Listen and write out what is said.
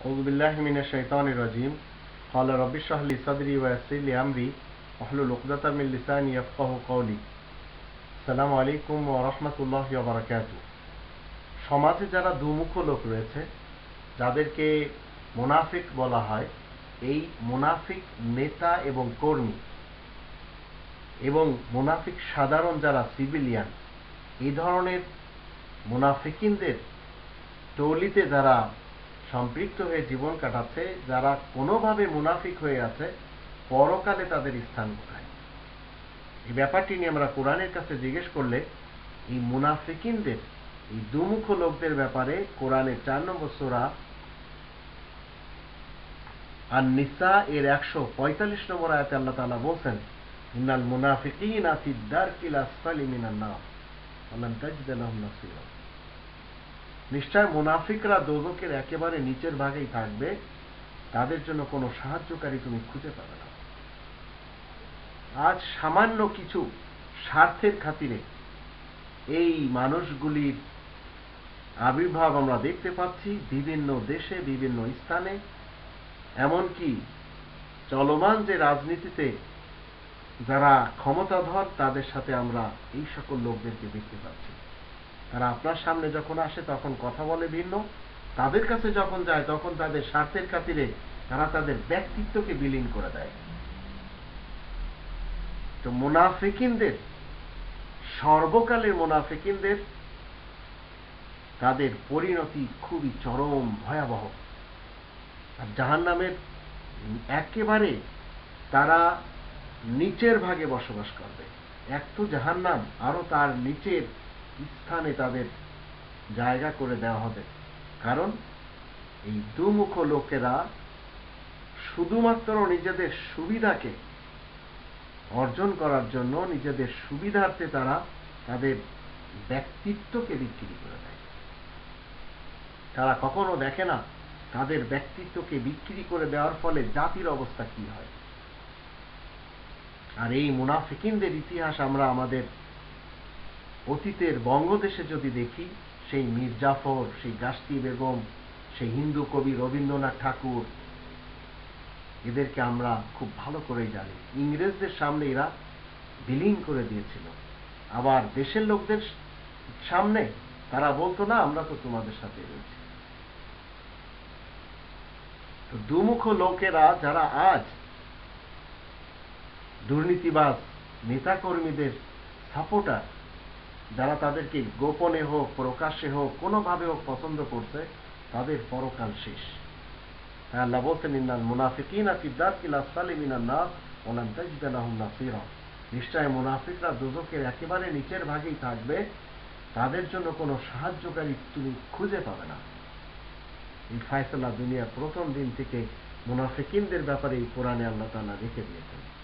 أعوذ بالله من الشيطان الرجيم قال رب اشرح لي صدري ويسر لي أمري واحلل عقدة من لساني يفقه قولي السلام عليكم ورحمة الله وبركاته সমাজে যারা দুমুখ লোক রয়েছে যাদেরকে মুনাফিক বলা হয় এই মুনাফিক নেতা এবং কর্মী এবং মুনাফিক সাধারণ যারা সিভিলিয়ান এই ধরনের মুনাফিকিনদের টলিতে যারা সম্পৃক্ত হয়ে জীবন কাটাচ্ছে, যারা কোনোভাবে মুনাফিক হয়ে আছে, পরকালে তাদের স্থান কোথায়? এই ব্যাপারটি নিয়ে আমরা কোরআনের কাছে জিজ্ঞেস করলে, এই মুনাফিকিনদের, এই দুমুখ লোকদের ব্যাপারে কোরআনের চার নম্বর সোরা আর নিসা এর একশো পঁয়তাল্লিশ নম্বর আয়াতে আল্লাহ তাআলা বলছেন, ইন্নাল মুনাফিকিন ফি দারকিল আসফালি মিনান নার ওয়ালান তাজিদ লাহুম নাসীরা। নিশ্চয় মুনাফিকরা দোজকের একেবারে নিচের ভাগেই থাকবে, তাদের জন্য কোনো সাহায্যকারী তুমি খুঁজে পাবে না। আজ সামান্য কিছু স্বার্থের খাতিরে এই মানুষগুলির আবির্ভাব আমরা দেখতে পাচ্ছি বিভিন্ন দেশে, বিভিন্ন স্থানে। এমনকি চলমান যে রাজনীতিতে যারা ক্ষমতাধর, তাদের সাথে আমরা এই সকল লোকদেরকে দেখতে পাচ্ছি। তারা আপনার সামনে যখন আসে, তখন কথা বলে ভিন্ন। তাদের কাছে যখন যায়, তখন তাদের স্বার্থের খাতিরে তারা তাদের ব্যক্তিত্বকে বিলীন করে দেয়। তো মুনাফিকিনদের, সর্বকালের মুনাফিকিনদের, তাদের পরিণতি খুবই চরম, ভয়াবহ। আর জাহান নামের একেবারে তারা নিচের ভাগে বসবাস করবে। এক তো জাহান্নাম, আরও তার নিচের স্থানে তাদের জায়গা করে দেওয়া হবে। কারণ এই দুমুখ লোকেরা শুধুমাত্র নিজেদের সুবিধাকে অর্জন করার জন্য নিজেদের সুবিধার্থে তারা তাদের ব্যক্তিত্বকে বিক্রি করে দেয়। তারা কখনো দেখে না তাদের ব্যক্তিত্বকে বিক্রি করে দেওয়ার ফলে জাতির অবস্থা কি হয়। আর এই মুনাফিকিনদের ইতিহাস আমরা আমাদের অতীতের বঙ্গদেশে যদি দেখি, সেই মির্জাফর, সেই গাস্তি বেগম, সেই হিন্দু কবি রবীন্দ্রনাথ ঠাকুর, এদেরকে আমরা খুব ভালো করেই জানি। ইংরেজদের সামনে এরা বিলীন করে দিয়েছিল। আবার দেশের লোকদের সামনে তারা বলতো, না, আমরা তো তোমাদের সাথে রয়েছি। দুমুখ লোকেরা যারা আজ দুর্নীতিবাজ নেতাকর্মীদের সাপোর্টার যারা তাদেরকে গোপনে হোক, প্রকাশ্যে হোক, কোনোভাবে হোক পছন্দ করছে, তাদের পরকাল শেষ। আল্লাহ বলছেন নিশ্চয় মুনাফিকরা দুজকের একেবারে নিচের ভাগেই থাকবে। তাদের জন্য কোনো সাহায্যকারী তুমি খুঁজে পাবে না। এই দুনিয়ার প্রথম দিন থেকে মুনাফিকিনদের ব্যাপারে এই কোরআনে আল্লাহ রেখে দিয়েছেন।